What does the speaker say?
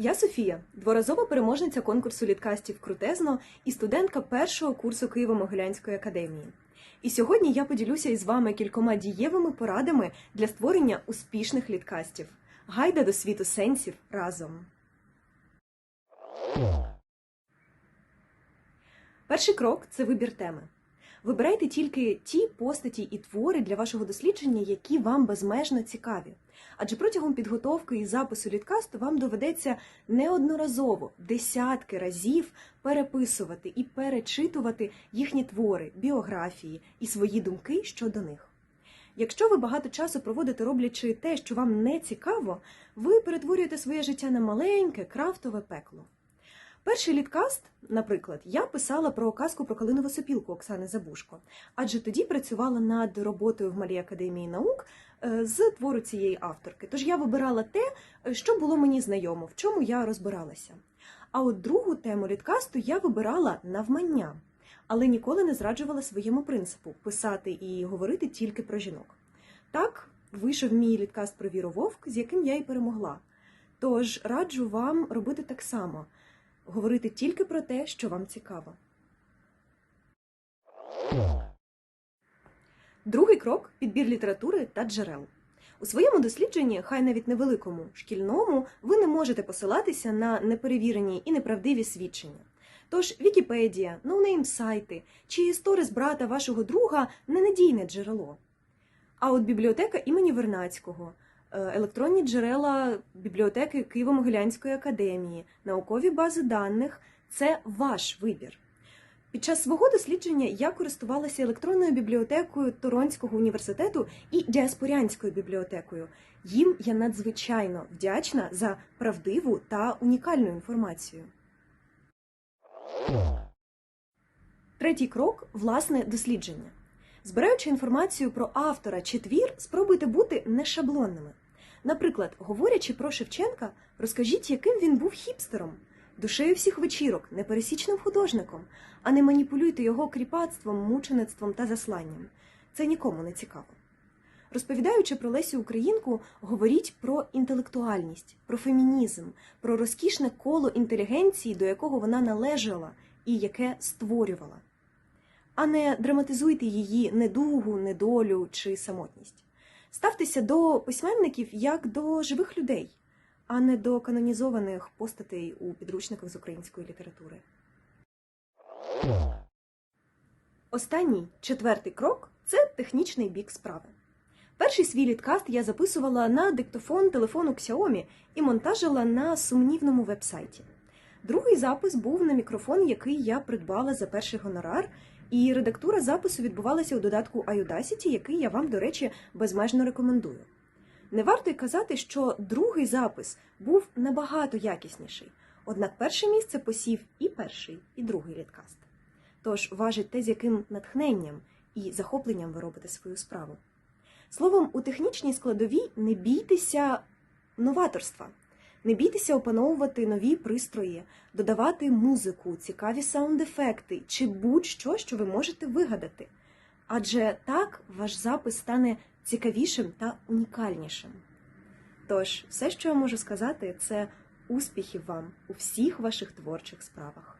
Я Софія, дворазова переможниця конкурсу літкастів Крутезно і студентка першого курсу Києво-Могилянської академії. І сьогодні я поділюся із вами кількома дієвими порадами для створення успішних літкастів. Гайда до світу сенсів разом. Перший крок це вибір теми. Вибирайте тільки ті постаті і твори для вашого дослідження, які вам безмежно цікаві. Адже протягом підготовки і запису літкасту вам доведеться неодноразово, десятки разів переписувати і перечитувати їхні твори, біографії і свої думки щодо них. Якщо ви багато часу проводите роблячи те, що вам не цікаво, ви перетворюєте своє життя на маленьке крафтове пекло. Перший літкаст, наприклад, я писала про казку про калинову сопілку Оксани Забушко, адже тоді працювала над роботою в Малій академії наук е, з твору цієї авторки. Тож я вибирала те, що було мені знайомо, в чому я розбиралася. А от другу тему літкасту я вибирала навмання, але ніколи не зраджувала своєму принципу писати і говорити тільки про жінок. Так вийшов мій літкаст про Віру Вовк, з яким я і перемогла. Тож раджу вам робити так само говорити тільки про те, що вам цікаво. Другий крок підбір літератури та джерел. У своєму дослідженні, хай навіть невеликому, шкільному, ви не можете посилатися на неперевірені і неправдиві свідчення. Тож Вікіпедія, ноунейм сайти чи історис брата вашого друга ненадійне джерело. А от бібліотека імені Вернацького, електронні джерела бібліотеки Києво-Могилянської академії, наукові бази даних це ваш вибір. Під час свого дослідження я користувалася електронною бібліотекою Торонського університету і діаспорянською бібліотекою. Їм я надзвичайно вдячна за правдиву та унікальну інформацію. Третій крок власне дослідження. Збираючи інформацію про автора чи твір, спробуйте бути нешаблонними. Наприклад, говорячи про Шевченка, розкажіть, яким він був хіпстером, душею всіх вечірок, непересічним художником, а не маніпулюйте його кріпацтвом, мучеництвом та засланням. Це нікому не цікаво. Розповідаючи про Лесю Українку, говоріть про інтелектуальність, про фемінізм, про розкішне коло інтелігенції, до якого вона належала і яке створювала. А не драматизуйте її недугу, недолю чи самотність. Ставтеся до письменників як до живих людей, а не до канонізованих постатей у підручниках з української літератури. Останній четвертий крок це технічний бік справи. Перший свій літкаст я записувала на диктофон телефону Xiaomi і монтажила на сумнівному вебсайті. Другий запис був на мікрофон, який я придбала за перший гонорар, і редактура запису відбувалася у додатку Audacity, який я вам, до речі, безмежно рекомендую. Не варто й казати, що другий запис був набагато якісніший, однак перше місце посів і перший, і другий літкаст. Тож важить те, з яким натхненням і захопленням ви робите свою справу. Словом, у технічній складовій не бійтеся новаторства, не бійтеся опановувати нові пристрої, додавати музику, цікаві саунд-ефекти чи будь-що, що ви можете вигадати. Адже так ваш запис стане цікавішим та унікальнішим. Тож, все, що я можу сказати, це успіхів вам у всіх ваших творчих справах.